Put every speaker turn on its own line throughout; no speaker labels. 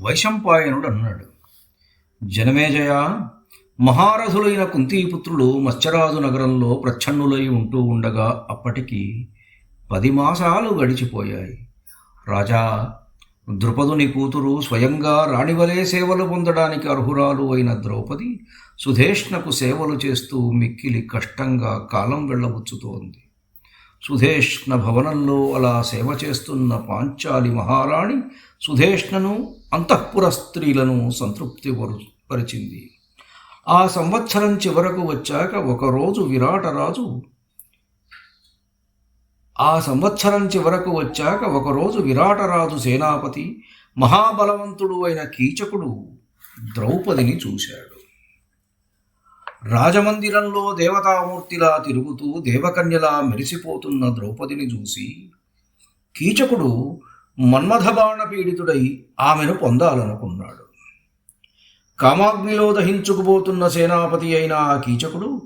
వైశంపాయనుడు అన్నాడు. జనమేజయ మహారథులైన కుంతీపుత్రులు మత్స్యరాజు నగరంలో ప్రచ్ఛన్నులై ఉంటూ ఉండగా అప్పటికి పది మాసాలు గడిచిపోయాయి. రాజా ద్రుపదుని కూతురు స్వయంగా రాణివలే సేవలు పొందడానికి అర్హురాలు అయిన ద్రౌపది సుధేష్ణకు సేవలు చేస్తూ మిక్కిలి కష్టంగా కాలం వెళ్ళబుచ్చుతోంది. సుధేష్ణ భవనంలో అలా సేవ చేస్తున్న పాంచాలి మహారాణి సుధేష్ణను అంతఃపుర స్త్రీలను సంతృప్తి పరిచింది. ఆ సంవత్సరం చివరకు వచ్చాక ఒకరోజు విరాటరాజు ఆ సంవత్సరం చివరకు వచ్చాక ఒకరోజు విరాటరాజు సేనాపతి మహాబలవంతుడు అయిన కీచకుడు ద్రౌపదిని చూశాడు. రాజమందిరంలో దేవతామూర్తిలా తిరుగుతూ దేవకన్యలా మెరిసిపోతున్న ద్రౌపదిని చూసి కీచకుడు మన్మథబాణ పీడితుడై ఆమెను పొందాలనుకున్నాడు. కామాగ్నిలో దహించుకుపోతున్న సేనాపతి అయిన ఆ కీచకుడు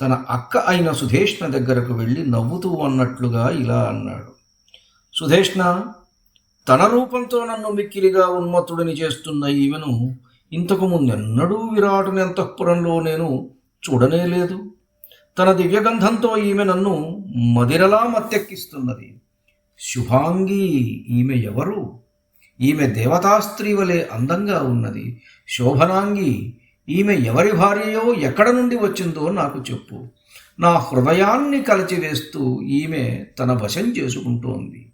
తన అక్క అయిన సుధేష్ణ దగ్గరకు వెళ్ళి నవ్వుతూ అన్నట్లుగా ఇలా అన్నాడు. సుధేష్ణ తన రూపంతో నన్ను మిక్కిలిగా ఉన్మత్తుడిని చేస్తున్న ఈమెను ఇంతకు ముందెన్నడూ విరాటుని అంతఃపురంలో నేను చూడనే లేదు తన దివ్యగంధంతో ఈమె నన్ను మదిరలా మత్తెక్కిస్తున్నది. శుభాంగి ఈమె ఎవరు? ఈమె దేవతాస్త్రీ వలె అందంగా ఉన్నది. శోభనాంగి ఈమె ఎవరి భార్యయో ఎక్కడ నుండి వచ్చిందో నాకు చెప్పు. నా హృదయాన్ని కలిచివేస్తూ ఈమె తన వశం చేసుకుంటోంది.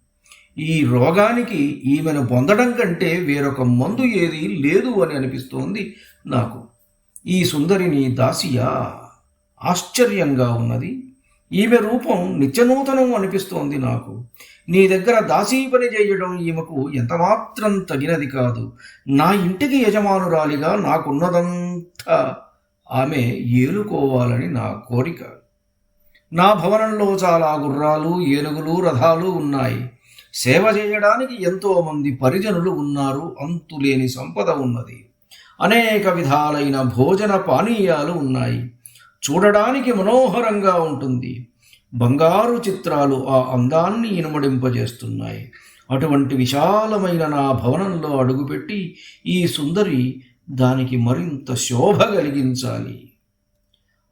ఈ రోగానికి ఈమెను పొందడం కంటే వేరొక మందు ఏది లేదు అని అనిపిస్తోంది నాకు. ఈ సుందరిని దాసియా ఆశ్చర్యంగా ఉన్నది. ఈమె రూపం నిత్యనూతనం అనిపిస్తోంది నాకు. నీ దగ్గర దాసీ పని చేయడం ఈమెకు ఎంతమాత్రం తగినది కాదు. నా ఇంటికి యజమానురాలిగా నాకున్నదంతా ఆమె ఏలుకోవాలని నా కోరిక. నా భవనంలో చాలా గుర్రాలు ఏనుగులు రథాలు ఉన్నాయి. సేవ చేయడానికి ఎంతోమంది పరిజనులు ఉన్నారు. అంతులేని సంపద ఉన్నది. అనేక విధాలైన భోజన పానీయాలు ఉన్నాయి. చూడడానికి మనోహరంగా ఉంటుంది. బంగారు చిత్రాలు ఆ అందాన్ని ఇనుమడింపజేస్తున్నాయి. అటువంటి విశాలమైన నా భవనంలో అడుగుపెట్టి ఈ సుందరి దానికి మరింత శోభ కలిగించాలి.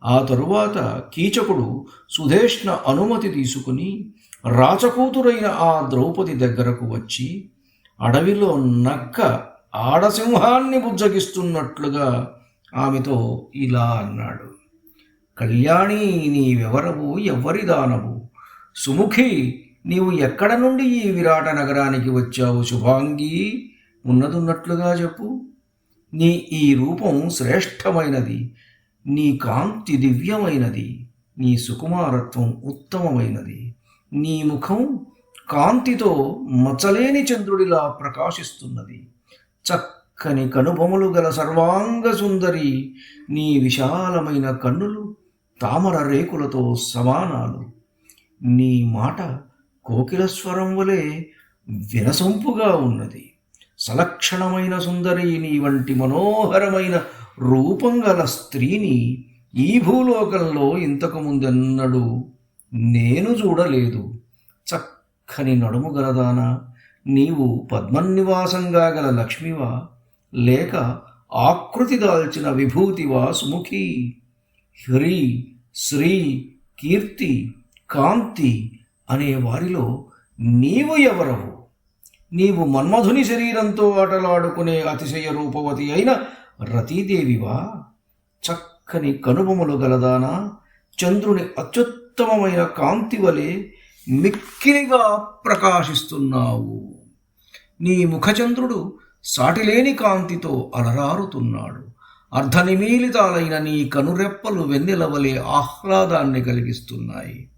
ఆ తరువాత కీచకుడు సుధేష్ణ అనుమతి తీసుకుని రాచకూతురైన ఆ ద్రౌపది దగ్గరకు వచ్చి అడవిలో నక్క ఆడసింహాన్ని బుజ్జగిస్తున్నట్లుగా ఆమెతో ఇలా అన్నాడు. కళ్యాణి నీవెవరవు ఎవ్వరి దానవు సుముఖి నీవు ఎక్కడ నుండి ఈ విరాట నగరానికి వచ్చావు శుభాంగి? ఉన్నదున్నట్లుగా చెప్పు. నీ ఈ రూపం శ్రేష్టమైనది నీ కాంతి దివ్యమైనది నీ సుకుమారత్వం ఉత్తమమైనది. నీ ముఖం కాంతితో మచ్చలేని చంద్రుడిలా ప్రకాశిస్తున్నది. చక్కని కనుబొమలు గల సర్వాంగ సుందరి నీ విశాలమైన కన్నులు తామర రేకులతో సమానాలు. నీ మాట కోకిల స్వరం వలె వినసొంపుగా ఉన్నది. సలక్షణమైన సుందరి నీ వంటి మనోహరమైన రూపం గల స్త్రీని ఈ భూలోకంలో ఇంతకు ముందెన్నడూ నేను చూడలేదు. చక్కని నడుము గలదానా? నీవు పద్మనివాసంగా గల లక్ష్మివా? లేక ఆకృతి దాల్చిన విభూతివా సుముఖీ? హ్రి శ్రీ కీర్తి కాంతి అనే వారిలో నీవు ఎవరవు? నీవు మన్మధుని శరీరంతో ఆటలాడుకునే అతిశయ రూపవతి అయిన రతీదేవివా? చక్కని కనుబొమలు గలదానా? చంద్రుని అత్యుత్తమమైన కాంతి వలె మిక్కిలిగా ప్రకాశిస్తున్నావు. నీ ముఖచంద్రుడు సాటిలేని కాంతితో అలరారుతున్నాడు. అర్ధనిమీలితాలైన నీ కనురెప్పలు వెన్నెలవలే ఆహ్లాదాన్ని కలిగిస్తున్నాయి.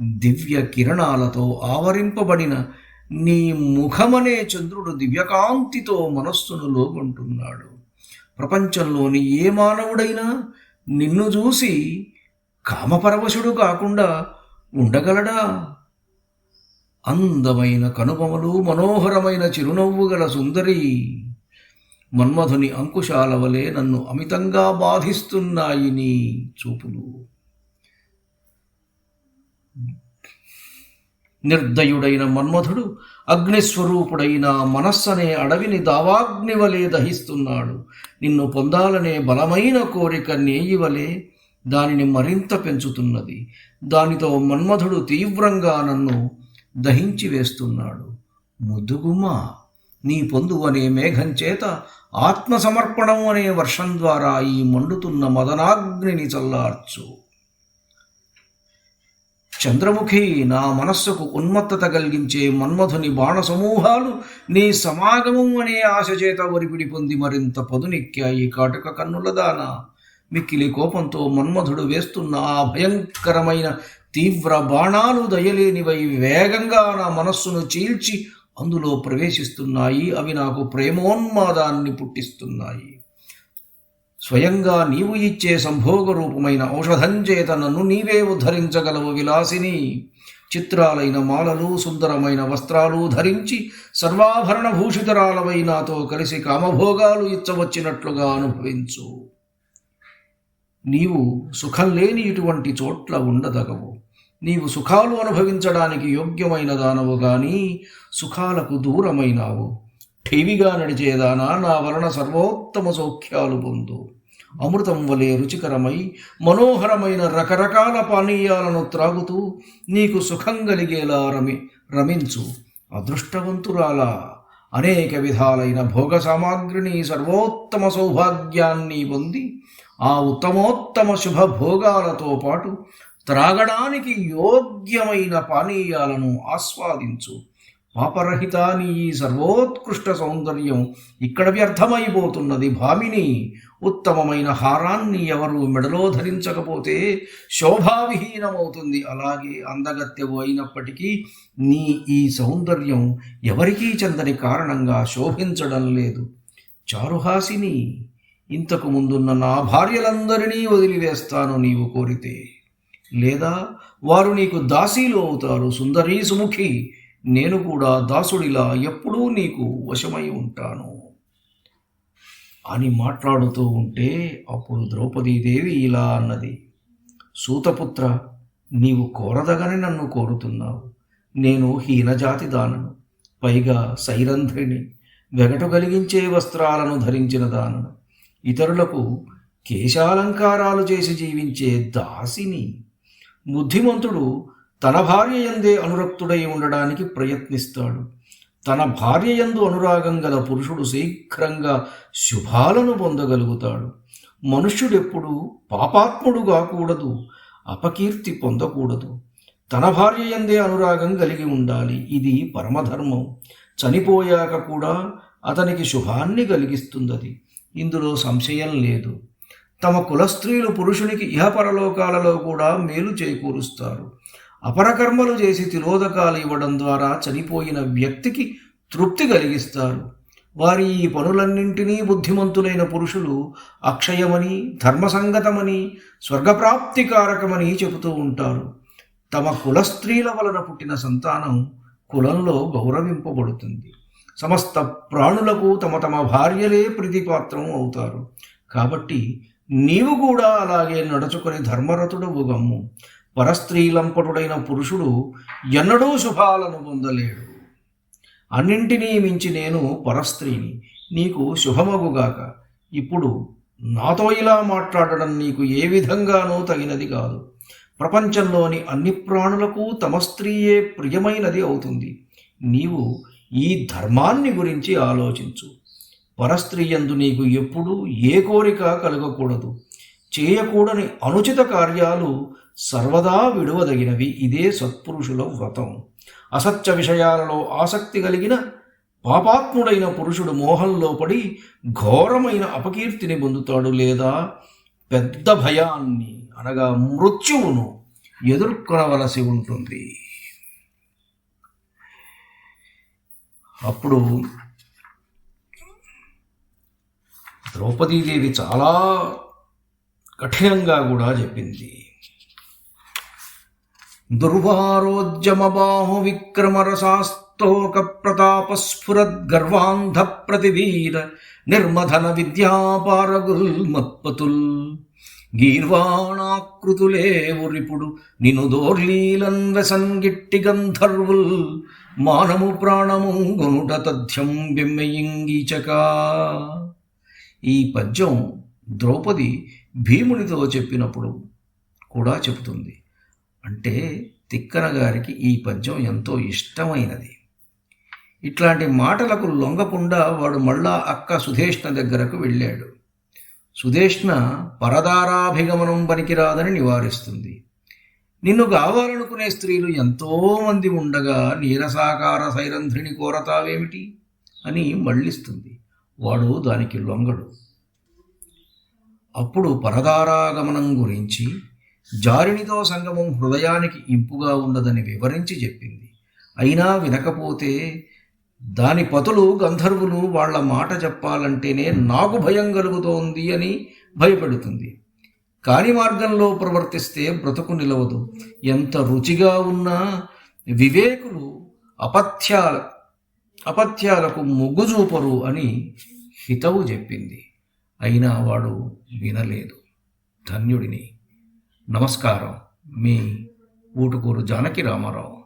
దివ్య కిరణాలతో ఆవరింపబడిన నీ ముఖమనే చంద్రుడు దివ్యకాంతితో మనస్సును లోగొంటున్నాడు ప్రపంచంలోని ఏ మానవుడైనా నిన్ను చూసి కామపరవశుడు కాకుండా ఉండగలడా? అందమైన కనుబొమలు మనోహరమైన చిరునవ్వు గల సుందరి మన్మధుని అంకుశాల వలె నన్ను అమితంగా బాధిస్తున్నాయి నీ చూపులు. నిర్దయుడైన మన్మధుడు అగ్నిస్వరూపుడైన మనస్సనే అడవిని దావాగ్ని వలె దహిస్తున్నాడు. నిన్ను పొందాలనే బలమైన కోరిక నేయివలే దానిని మరింత పెంచుతున్నది. దానితో మన్మధుడు తీవ్రంగా నన్ను దహించి వేస్తున్నాడు. ముద్దుగుమ్మా నీ పొందు అనే మేఘం చేత ఆత్మసమర్పణం అనే వర్షం ద్వారా ఈ మండుతున్న మదనాగ్నిని చల్లార్చు. చంద్రముఖి నా మనస్సుకు ఉన్మత్తత కలిగించే మన్మధుని బాణ సమూహాలు నీ సమాగమం అనే ఆశ చేత ఒరిపిడి పొంది మరింత పదునెక్కాయి కాటుక కన్నుల దాన. మిక్కిలి కోపంతో మన్మధుడు వేస్తున్న ఆ భయంకరమైన తీవ్ర బాణాలు దయలేనివై వేగంగా నా మనస్సును చీల్చి అందులో ప్రవేశిస్తున్నాయి. అవి నాకు ప్రేమోన్మాదాన్ని పుట్టిస్తున్నాయి. స్వయంగా నీవు ఇచ్చే సంభోగ రూపమైన ఔషధం చేత నన్ను నీవే ఉద్ధరించగలవు విలాసిని. చిత్రాలైన మాలలు సుందరమైన వస్త్రాలు ధరించి సర్వాభరణ భూషితరాలవై నాతో కలిసి కామభోగాలు ఇచ్చవచ్చినట్లుగా అనుభవించు. నీవు సుఖం లేని ఇటువంటి చోట్ల ఉండదగవు. నీవు సుఖాలు అనుభవించడానికి యోగ్యమైన దానవు గాని సుఖాలకు దూరమైనావు. ఠేవిగా నడిచేదానా నా వలన సర్వోత్తమ సౌఖ్యాలు పొందు. అమృతం వలె రుచికరమై మనోహరమైన రకరకాల పానీయాలను త్రాగుతూ నీకు సుఖం కలిగేలా రమి రమించు. అదృష్టవంతురాలా. అనేక విధాలైన భోగ సామాగ్రిని సర్వోత్తమ సౌభాగ్యాన్ని పొంది ఆ ఉత్తమోత్తమ శుభ భోగాలతో పాటు త్రాగడానికి యోగ్యమైన పానీయాలను ఆస్వాదించు. పాపరహితాని ఈ సర్వోత్కృష్ట సౌందర్యం ఇక్కడ వ్యర్థమైపోతున్నది భామిని. ఉత్తమమైన హారాన్ని ఎవరు మెడలో ధరించకపోతే శోభావిహీనమవుతుంది. అలాగే అందగత్యవు అయినప్పటికీ నీ ఈ సౌందర్యం ఎవరికీ చెందని కారణంగా శోభించడం లేదు. చారుహాసిని ఇంతకు ముందున్న నా భార్యలందరినీ వదిలివేస్తాను నీవు కోరితే. లేదా వారు నీకు దాసీలు అవుతారు సుందరీ సుముఖి నేను కూడా దాసుడిలా ఎప్పుడూ నీకు వశమై ఉంటాను. అని మాట్లాడుతూ ఉంటే అప్పుడు ద్రౌపదీదేవి ఇలా అన్నది సూతపుత్ర నీవు కోరదగని నన్ను కోరుతున్నావు. నేను హీనజాతి దానను పైగా సైరంధ్రిని వెగటు కలిగించే వస్త్రాలను ధరించిన దానను ఇతరులకు కేశాలంకారాలు చేసి జీవించే దాసిని బుద్ధిమంతుడు తన భార్య ఎందే అనురక్తుడై ఉండడానికి ప్రయత్నిస్తాడు. తన భార్య ఎందు అనురాగం గల పురుషుడు శీఘ్రంగా శుభాలను పొందగలుగుతాడు. మనుష్యుడెప్పుడు పాపాత్ముడు కాకూడదు అపకీర్తి పొందకూడదు. తన భార్య ఎందే అనురాగం కలిగి ఉండాలి ఇది పరమధర్మం. చనిపోయాక కూడా అతనికి శుభాన్ని కలిగిస్తుంది ఇందులో సంశయం లేదు. తమ కులస్త్రీలు పురుషునికి ఇహపరలోకాలలో కూడా మేలు చేకూరుస్తారు. అపరకర్మలు చేసి తిలోదకాలు ఇవ్వడం ద్వారా చనిపోయిన వ్యక్తికి తృప్తి కలిగిస్తారు. వారి ఈ పనులన్నింటినీ బుద్ధిమంతులైన పురుషులు అక్షయమని ధర్మసంగతమని స్వర్గప్రాప్తికారకమని చెబుతూ ఉంటారు. తమ కులస్త్రీల వలన పుట్టిన సంతానం కులంలో గౌరవింపబడుతుంది. సమస్త ప్రాణులకు తమ తమ భార్యలే ప్రీతిపాత్రం అవుతారు. కాబట్టి నీవు కూడా అలాగే నడుచుకుని ధర్మరథుడు గమ్ము పరస్త్రీలంపటుడైన పురుషుడు ఎన్నడూ శుభాలను పొందలేడు. అన్నింటినీ మించి నేను పరస్త్రీని నీకు శుభమగుగాక. ఇప్పుడు నాతో ఇలా మాట్లాడడం నీకు ఏ విధంగానూ తగినది కాదు. ప్రపంచంలోని అన్ని ప్రాణులకు తమ స్త్రీయే ప్రియమైనది అవుతుంది. నీవు ఈ ధర్మాన్ని గురించి ఆలోచించు. పరస్త్రీయందు నీకు ఎప్పుడూ ఏ కోరిక కలగకూడదు. చేయకూడని అనుచిత కార్యాలు సర్వదా విడువదగినవి. ఇదే సత్పురుషుల వ్రతం. అసత్య విషయాలలో ఆసక్తి కలిగిన పాపాత్ముడైన పురుషుడు మోహంలో పడి ఘోరమైన అపకీర్తిని పొందుతాడు లేదా? పెద్ద భయాన్ని అనగా మృత్యువును ఎదుర్కొనవలసి ఉంటుంది. అప్పుడు ద్రౌపదీదేవి చాలా కఠినంగా కూడా చెప్పింది. దుర్వారోద్యమబాహు విక్రమరసాస్తోక ప్రతాపస్ఫురద్గర్వాంధ ప్రతివీర నిర్మధన విద్యాపారగుల్మత్పతుల్ గీర్వాణాకృతులే ఉరిపుడు నిను దోర్లీలన్ వెసంగిట్టి గంధర్వుల్ మానము ప్రాణము గొనుట తథ్యం బిమ్మయింగీచకా ఈ పద్యం ద్రౌపది భీమునితో చెప్పినప్పుడు కూడా చెబుతుంది. అంటే తిక్కన గారికి ఈ పద్యం ఎంతో ఇష్టమైనది. ఇట్లాంటి మాటలకు లొంగకుండా వాడు మళ్ళా అక్క సుధేష్ణ దగ్గరకు వెళ్ళాడు. సుధేష్ణ పరదారాభిగమనం పనికిరాదని నివారిస్తుంది. నిన్ను కావాలనుకునే స్త్రీలు ఎంతోమంది ఉండగా నీరసాకార సైరంధ్రిని కోరతావేమిటి అని మళ్ళిస్తుంది. వాడు దానికి లొంగడు. అప్పుడు పరదారాగమనం గురించి జారినితో సంగమం హృదయానికి ఇంపుగా ఉన్నదని వివరించి చెప్పింది. అయినా వినకపోతే దాని పతులు గంధర్వులు వాళ్ళ మాట చెప్పాలంటేనే నాకు భయం కలుగుతోంది అని భయపెడుతుంది. కాని మార్గంలో ప్రవర్తిస్తే బ్రతుకు నిలవదు. ఎంత రుచిగా ఉన్నా వివేకులు అపథ్యాల అపత్యాలకు మొగ్గు చూపరు అని హితవు చెప్పింది. అయినా వాడు వినలేదు. ధన్యుడిని. నమస్కారం. మీ ఊటుకూరు జానకి రామారావు.